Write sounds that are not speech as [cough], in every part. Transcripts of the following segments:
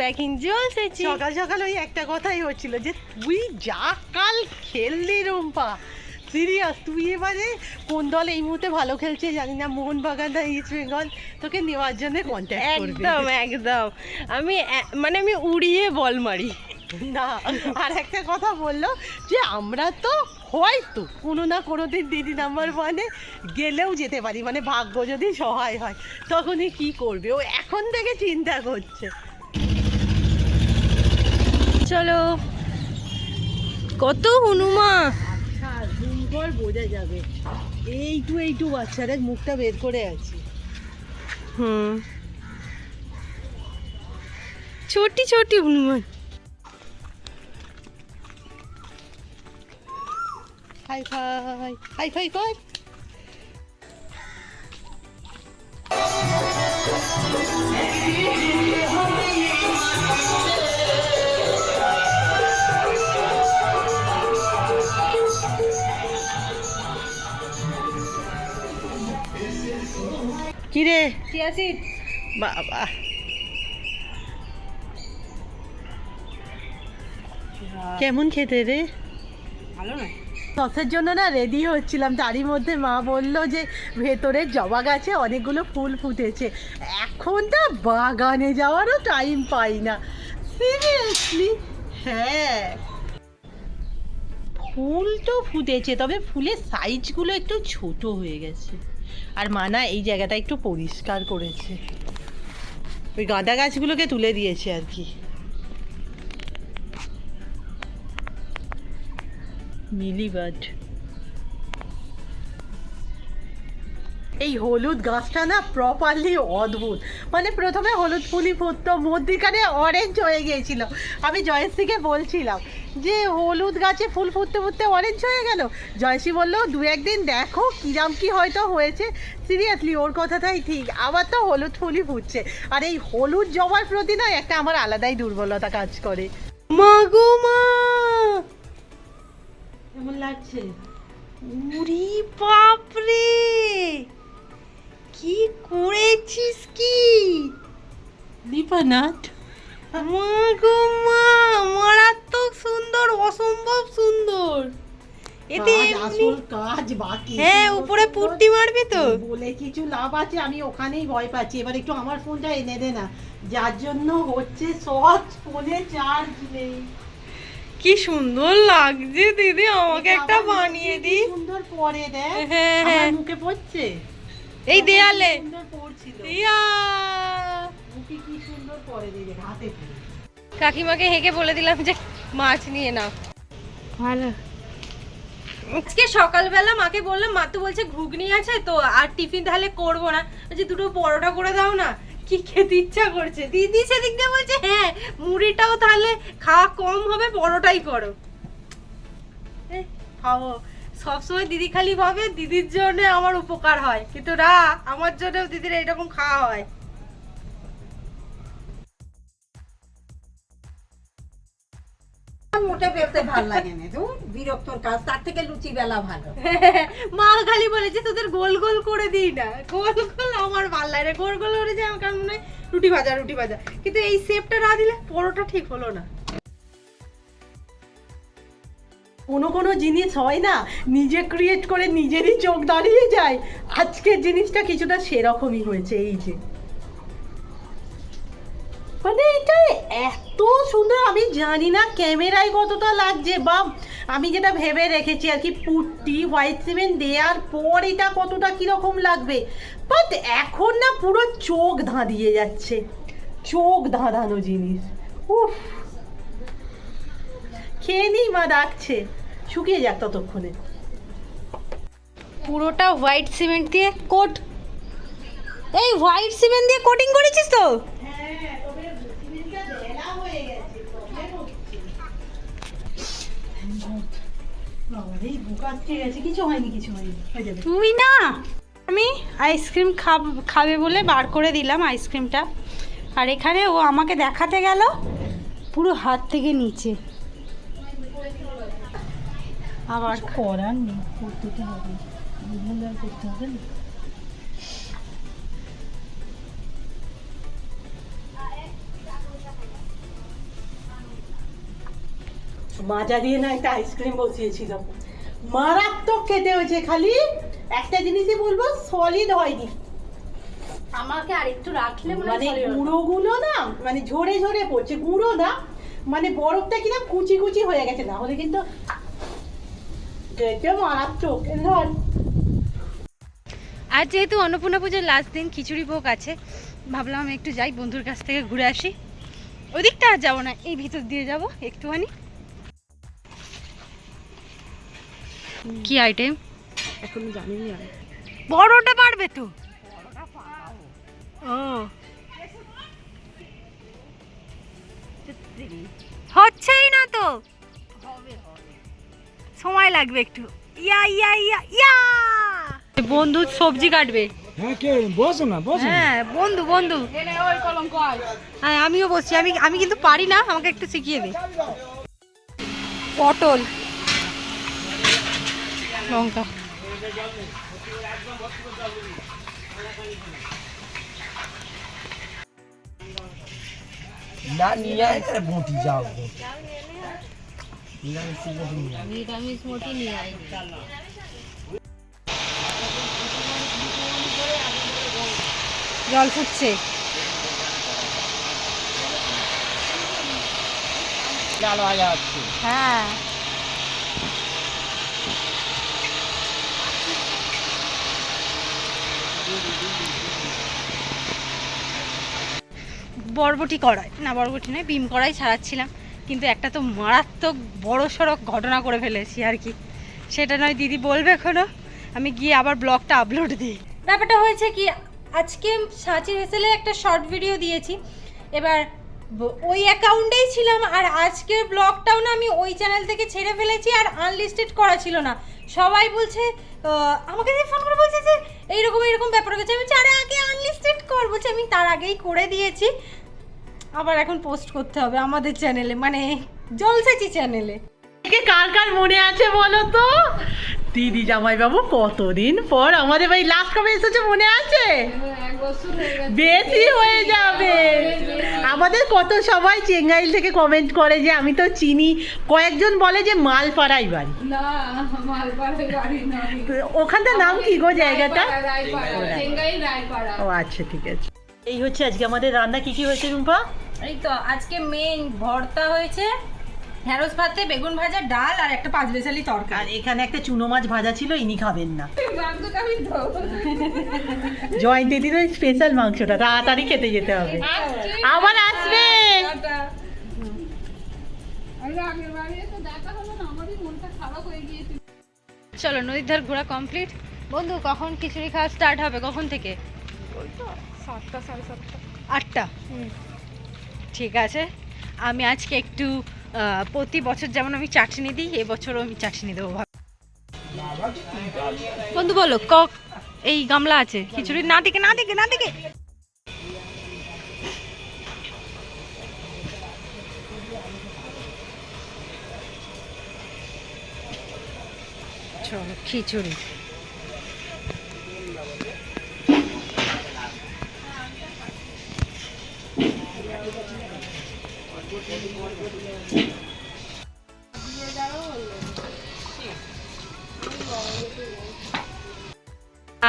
Back in জলসেছি সকাল সকাল ওই একটা কথাই হচ্ছিল যে তুই যা কাল খেললি রুম্পা। সিরিয়াস তুই এবারে কোন দল এই মুহূর্তে ভালো খেলছে জানি না মোহনবাগান না ইস্ট বেঙ্গল তোকে নেওয়ার জন্য কন্ট্যাক্ট একদম একদম। আমি মানে আমি উড়িয়ে বল মারি। না আর একটা কথা বলল যে আমরা তো হয়তো কোনো না কোনো দিন দিদি নাম্বার ওয়ানে গেলেও যেতে পারি। মানে ভাগ্য যদি সহায় হয় তখনই কি করবে? ও এখন থেকে চিন্তা করছে। চলো কত হনুমা। আচ্ছা দিনভর বোঝা যাবে। এইটু এইটু বাচ্চারা মুখটা বের করে আছে। হুম। ছোটি ছোটি Hanuman. High five high five কর কিরে? বাবা। কেমন খেতে রে? ভালো নয়। সসের জন্য না রেডি হচ্ছিলাম তারই মধ্যে মা বলল যে ভেতরে জবা গাছে অনেকগুলো ফুল ফুটেছে। এখন তো বাগানে যাওয়ারও টাইম পাই না। সিরিয়াসলি হ্যাঁ। ফুল তো ফুটেছে তবে ফুলের সাইজগুলো একটু ছোট হয়ে গেছে। আর মানা এই জায়গাটা একটু পরিষ্কার করেছে। ওই গাঁদা গাছগুলোকে তুলে দিয়েছে আর কি। মিলিবার্ড। এই হলুদ গাছটা না প্রপারলি অদ্ভুত। মানে প্রথমে হলুদ ফুলই ফুটতো মধ্যিখানে অরেঞ্জ হয়ে গিয়েছিল। আমি জয়শ্রীকে বলছিলাম যে হলুদ গাছে ফুল ফুটতে ফুটতে অরেঞ্জ হয়ে গেল? জয়শ্রী বলল দু একদিন দেখো কিরাম কি হয়তো হয়েছে। সিরিয়াসলি ওর কথাটাই ঠিক। আবার তো হলুদ ফুলই ফুটছে। আর এই হলুদ জবার প্রতি না একটা আমার আলাদাই দুর্বলতা কাজ করে। মা গো মা! কেমন লাগছে? উরি বাপরে! কি করেছিস কি? দীপানাথ। মা গো মা মারাত্মক সুন্দর অসম্ভব সুন্দর। এতে আসল কাজ বাকি। হ্যাঁ উপরে পুট্টি মারবি তো। বলে কিছু লাভ আছে আমি ওখানেই ভয় পাচ্ছি। এবার একটু আমার ফোনটা এনে দে না। যার জন্য হচ্ছে সহজ ফোনে চার্জ নেই। কি সুন্দর লাগছে দিদি আমাকে একটা বানিয়ে দি সুন্দর পরে দেখ। হ্যাঁ হ্যাঁ। মুখে পড়ছে? এই দেয়ালে। কাকিমাকে হেঁকে বলে দিলাম যে মাছ নিয়ে নাও। ভালো। আজকে সকালবেলা মাকে বললাম মা তো বলছে ঘুগনি আছে তো আর টিফিন তাহলে করব না। বলছে দুটো পরোটা করে দাও না কি খেতে ইচ্ছা করছে? দিদি সেদিক দিয়ে বলছে হ্যাঁ মুড়িটাও তাহলে খাওয়া কম হবে পরোটাই করো। খাব সবসময় দিদি খালি ভাবে দিদির জন্য আমার উপকার হয়। কিন্তু না আমার জন্যও দিদির এইরকম খাওয়া হয়। মোটে বেরোতে ভালো লাগে না তো বিরক্তর কাজ তার থেকে লুচি বেলা ভালো। [laughs] মা খালি বলেছে তোদের গোল গোল করে দিই না। গোল গোল আমার ভালো লাগে না। গোল গোল করে যে আমার কারণ মনে হয় রুটি ভাজা রুটি ভাজা। কিন্তু এই শেপটা না দিলে পরোটা ঠিক হলো না। কোনো কোনো জিনিস হয় না, নিজে ক্রিয়েট করে নিজেরই চোখ দাঁড়িয়ে যায়। আজকের জিনিসটা কিছুটা সেরকমই হয়েছে, এই যে। মানে এটা এত সুন্দর, আমি জানি না ক্যামেরায় কতটা লাগছে, বা আমি যেটা ভেবে রেখেছি আর কি, পুট্টি হোয়াইট সিমেন্ট দেওয়ার পর এটা কতটা কীরকম লাগবে। বাট এখন না পুরো চোখ ধাঁধিয়ে যাচ্ছে। চোখ ধাঁধানো জিনিস। উফ। খেয়ে নিই মা, ডাকছে। শুকিয়ে যাক ততক্ষণে। পুরোটা হোয়াইট সিমেন্ট দিয়ে কোট। এই হোয়াইট সিমেন্ট দিয়ে কোটিং করেছিস তো? তুই না, আমি আইসক্রিম খাব, খাবে বলে বার করে দিলাম আইসক্রিমটা। আর এখানে ও আমাকে দেখাতে গেল পুরো হাত থেকে নিচে। আবার করার নেই করতে তো হবে করতে হবে না। মাজা দিয়ে না একটা আইসক্রিম বসিয়েছিলাম মারাত্মক খেতে হয়েছে খালি। একটা জিনিসই বলব সলিড হয়নি। আমাকে আর একটু রাখলে মানে গুঁড়ো গুঁড়োগুলো না মানে ঝরে ঝরে পড়ছে গুঁড়ো না মানে বরফটা কিনা কুচি কুচি হয়ে গেছে। না হলে কিন্তু খেতে মারাত্মক এই ধর আর যেহেতু অন্নপূর্ণা পুজোর লাস্ট দিন খিচুড়ি ভোগ আছে ভাবলাম আমি একটু যাই বন্ধুর কাছ থেকে ঘুরে আসি। ওদিকটা আর যাব না এই ভিতর দিয়ে যাব একটুখানি। কি আইটেম এখন জানি না বড়টা পারবে তো। ও। হচ্ছেই না তো। সময় লাগবে একটু। ইয়া ইয়া ইয়া ইয়া! বন্ধু সবজি কাটবে। হ্যাঁ কে? বসো না বসো হ্যাঁ বন্ধু বন্ধু। হ্যাঁ আমিও বসছি। আমি আমি কিন্তু পারি না আমাকে একটু শিখিয়ে দে। পটল। লঙ্কা। না নিয়ে আয় বটি যাও। নিরামিষ নিয়ে। জল ফুটছে। হ্যাঁ। বরবটি কড়াই। না বরবটি নয় বিম কড়াই ছাড়াচ্ছিলাম। কিন্তু একটা তো মারাত্মক বড় সড়ক ঘটনা করে ফেলেছি আর কি। সেটা নয়, দিদি বলবে এখনও। আমি গিয়ে আবার ব্লগটা আপলোড দিই। ব্যাপারটা হয়েছে কি, আজকে সাঁচি হেসেলে একটা শর্ট ভিডিও দিয়েছি। এবার ওই অ্যাকাউন্টেই ছিলাম আর আজকের ব্লগটাও না আমি ওই চ্যানেল থেকে ছেড়ে ফেলেছি আর আনলিস্টেড করা ছিল না। সবাই বলছে আমাকে ফোন করে বলছে যে, এইরকম এইরকম ব্যাপার হয়েছে। আমি আরে, আগে আনলিস্টেড কর। বলছে, আমি তার আগেই করে দিয়েছি। আবার এখন পোস্ট করতে হবে আমাদের চ্যানেলে মানে জলসেচি চ্যানেলে কে কার কার মনে আছে বলো তো? দিদি জামাইবাবু কতদিন পর আমাদের বাড়ি লাস্ট কবে এসেছে মনে আছে? বেশি হয়ে যাবে। আমাদের কত সবাই চেঙ্গাইল থেকে কমেন্ট করে যে আমি তো চিনি। কয়েকজন বলে যে মালপাড়াই বাড়ি। ওখানটার নাম কি গো জায়গাটা? ও আচ্ছা ঠিক আছে। এই হচ্ছে আজকে আমাদের রান্না কি কি হয়েছে রুম্পা? এই তো আজকে মেন ভর্তা হয়েছে ঢেঁড়স ভাতে বেগুন ভাজা ডাল আর একটা পাঁচ আর তরকারি। এখানে একটা চুনো মাছ ভাজা ছিল ইনি খাবেন না। জয়ন্তী ওই স্পেশাল মাংসটা তাড়াতাড়ি খেতে যেতে হবে। আবার আসবে! চলো নদীর ধার ঘোরা কমপ্লিট বন্ধু কখন খিচুড়ি খাওয়া স্টার্ট হবে? কখন থেকে? আটটা? ঠিক আছে। আমি আজকে একটু প্রতি বছর যেমন আমি চাটনি দিই এবছরও আমি চাটনি দেবো বন্ধু বলো কক এই গামলা আছে খিচুড়ি? না দিকে না দিকে না দিকে চলো খিচুড়ি।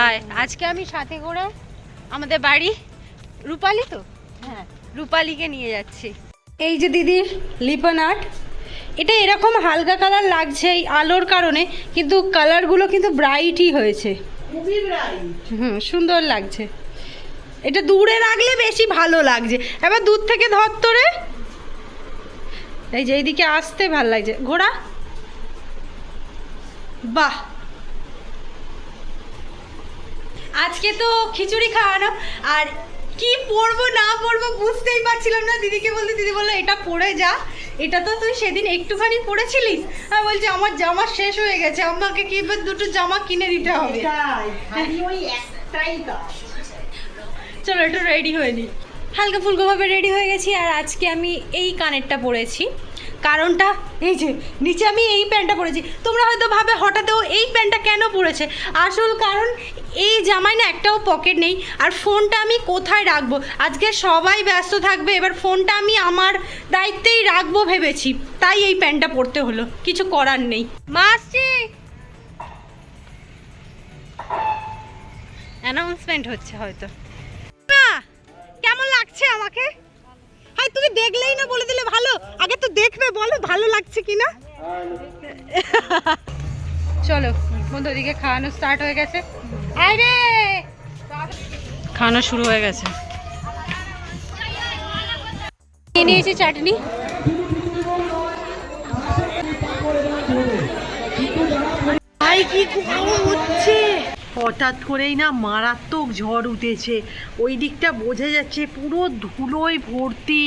আর আজকে আমি সাথে করে আমাদের বাড়ি রূপালি তো? হ্যাঁ। রূপালিকে নিয়ে যাচ্ছি। এই যে দিদির লিপন আর্ট এটা এরকম হালকা কালার লাগছে এই আলোর কারণে কিন্তু কালারগুলো কিন্তু ব্রাইটই হয়েছে। হুম সুন্দর লাগছে। এটা দূরে রাখলে বেশি ভালো লাগছে। এবার দূর থেকে ধর তোরে এই যে এইদিকে আসতে ভালো লাগছে। ঘোড়া? বাহ। আজকে তো খিচুড়ি খাওয়ানো। আর কি পরবো না পরবো বুঝতেই পারছিলাম না। দিদিকে বলতে দিদি বলল এটা পরে যা। এটা তো তুই সেদিন একটুখানি পরেছিলিস আর বলছি আমার জামা শেষ হয়ে গেছে। আমাকে কি এবার দুটো জামা কিনে দিতে হবে। চলো একটু রেডি হয়ে নি। হালকা ফুলকোভাবে রেডি হয়ে গেছি আর আজকে আমি এই কানেরটা পরেছি। কারণটা, এই যে, নিচে আমি এই প্যান্টটা পরেছি। তোমরা হয়তো ভাবে হঠাৎ ও এই প্যান্টটা কেন পরেছে? আসল কারণ, এই জামায় না একটাও পকেট নেই। আর ফোনটা আমি কোথায় রাখব? আজকে সবাই ব্যস্ত থাকবে, এবার ফোনটা আমি আমার দায়িত্বেই রাখব ভেবেছি। তাই এই প্যান্টটা পরতে হলো। কিছু করার নেই। মা আসছি! অ্যানাউন্সমেন্ট হচ্ছে হয়তো। লাগছে আমাকে? হাই, তুমি দেখলেই না বলে দিলে ভালো। আগে তো দেখবে, বলো ভালো লাগছে কি না চলো, বন্ধু, ওদিকে খাওয়ানো স্টার্ট হয়ে গেছে। আরে খাওয়ানো শুরু হয়ে গেছে। নিয়ে নিয়েছি চাটনি? ভাই কি গরম হচ্ছে? হঠাৎ করেই না মারাত্মক ঝড় উঠেছে। ওই দিকটা বোঝা যাচ্ছে পুরো ধুলোয় ভর্তি।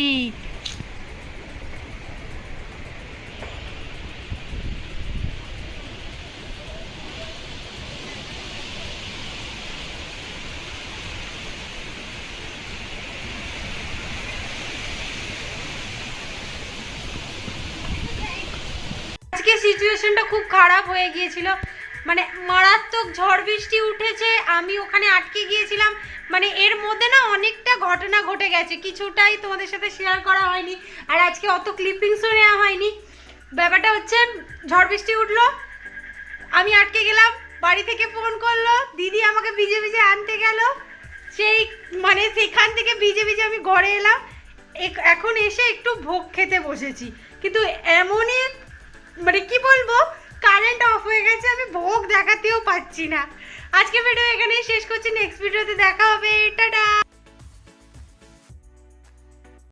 সিচুয়েশনটা খুব খারাপ হয়ে গিয়েছিল। মানে মারাত্মক ঝড় বৃষ্টি উঠেছে, আমি ওখানে আটকে গিয়েছিলাম। মানে এর মধ্যে না অনেকটা ঘটনা ঘটে গেছে, কিছুটাই তোমাদের সাথে শেয়ার করা হয়নি, আর আজকে অত ক্লিপিংসও নেওয়া হয়নি। ব্যাপারটা হচ্ছে, ঝড় বৃষ্টি উঠল, আমি আটকে গেলাম, বাড়ি থেকে ফোন করল, দিদি আমাকে ভিজে ভিজে আনতে গেল, সেই মানে সেখান থেকে ভিজে ভিজে আমি ঘরে এলাম এখন এসে একটু ভোগ খেতে বসেছি। কিন্তু এমনই মানে কি বলব কারেন্ট অফ হয়ে গেছে, আমি ভোগ দেখাতেও পাচ্ছি না। আজকে ভিডিও এখানেই শেষ করছি নেক্সট ভিডিওতে দেখা হবে, টাটা!